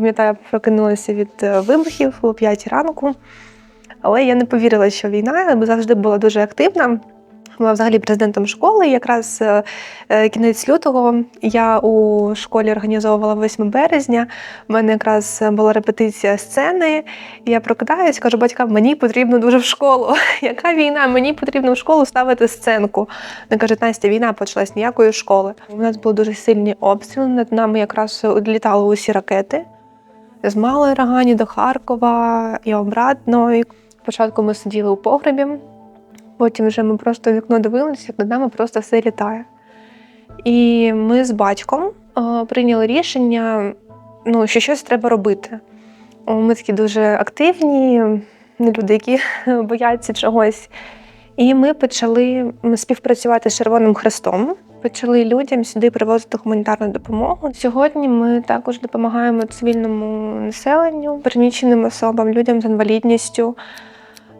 пам'ятаю, прокинулася від е, вибухів о 5 ранку. Але я не повірила, що війна, бо завжди була дуже активна. Була взагалі президентом школи. Якраз е, е, кінець лютого я у школі організовувала 8 березня. У мене якраз була репетиція сцени. Я прокидаюсь, кажу батькам, мені потрібно дуже в школу. Яка війна? Мені потрібно в школу ставити сценку. Вони кажуть, Настя, війна почалась ніякої школи. У нас були дуже сильні обстріли. Над нами якраз літали усі ракети з Малої Рагані до Харкова і обратно. І Спочатку ми сиділи у погребі, потім вже ми просто вікно дивилися, як над нами просто все літає. І ми з батьком е, прийняли рішення, ну, що щось треба робити. Ми такі дуже активні, люди, які бояться чогось. І ми почали співпрацювати з Червоним Хрестом. Почали людям сюди привозити гуманітарну допомогу. Сьогодні ми також допомагаємо цивільному населенню, переміщеним особам, людям з інвалідністю.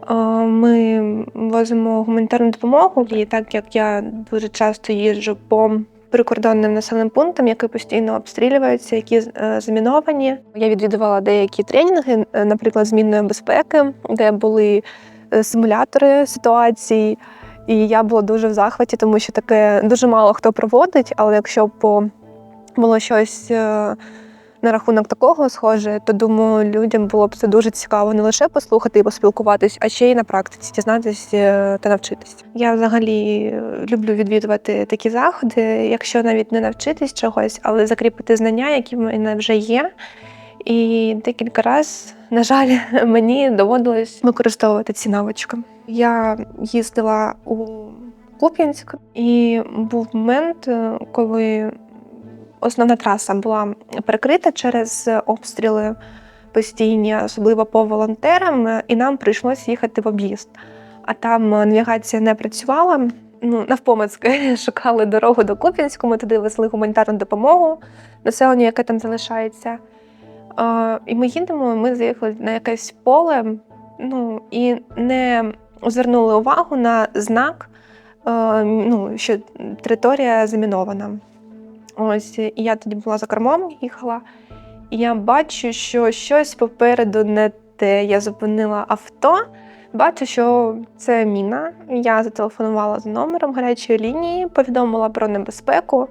Е, Ми возимо гуманітарну допомогу, і так як я дуже часто їжджу по прикордонним населеним пунктам, які постійно обстрілюються, які е, заміновані. Я відвідувала деякі тренінги, е, наприклад, змінної безпеки, де були симулятори ситуацій. І я була дуже в захваті, тому що таке дуже мало хто проводить. Але якщо б було щось е, на рахунок такого схоже, то думаю, людям було б це дуже цікаво не лише послухати і поспілкуватись, а ще й на практиці дізнатись е, та навчитись. Я взагалі е, люблю відвідувати такі заходи, якщо навіть не навчитись чогось, але закріпити знання, які в мене вже є. І декілька разів, на жаль, мені доводилось використовувати ці навички. Я їздила у Куп'янськ, і був момент, е, коли основна траса була перекрита через обстріли постійні, особливо по волонтерам, е, і нам прийшлося їхати в об'їзд. А там навігація не працювала. Ну, навпомацьки шукали дорогу до Куп'янську, ми туди везли гуманітарну допомогу населенню, яке там залишається. І ми їдемо, ми заїхали на якесь поле, ну і не звернули увагу на знак, ну, що територія замінована. Ось і я тоді була за кермом, їхала, і я бачу, що щось попереду не те. Я зупинила авто. Бачу, що це міна. Я зателефонувала за номером гарячої лінії, повідомила про небезпеку.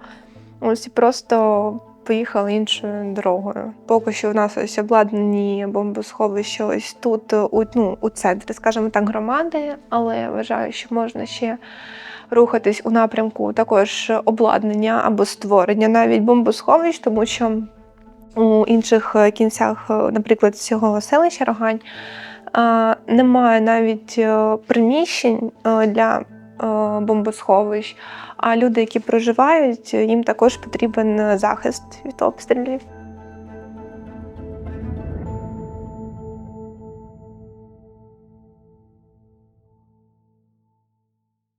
Ось і просто поїхала іншою дорогою. Поки що в нас ось обладнані бомбосховища ось тут, у, ну, у центрі, скажімо так, громади, але я вважаю, що можна ще рухатись у напрямку також обладнання або створення навіть бомбосховищ, тому що у інших е, кінцях, е, наприклад, цього селища Рогань, е, немає навіть е, приміщень е, для е, бомбосховищ. А люди, які проживають, їм також потрібен захист від обстрілів.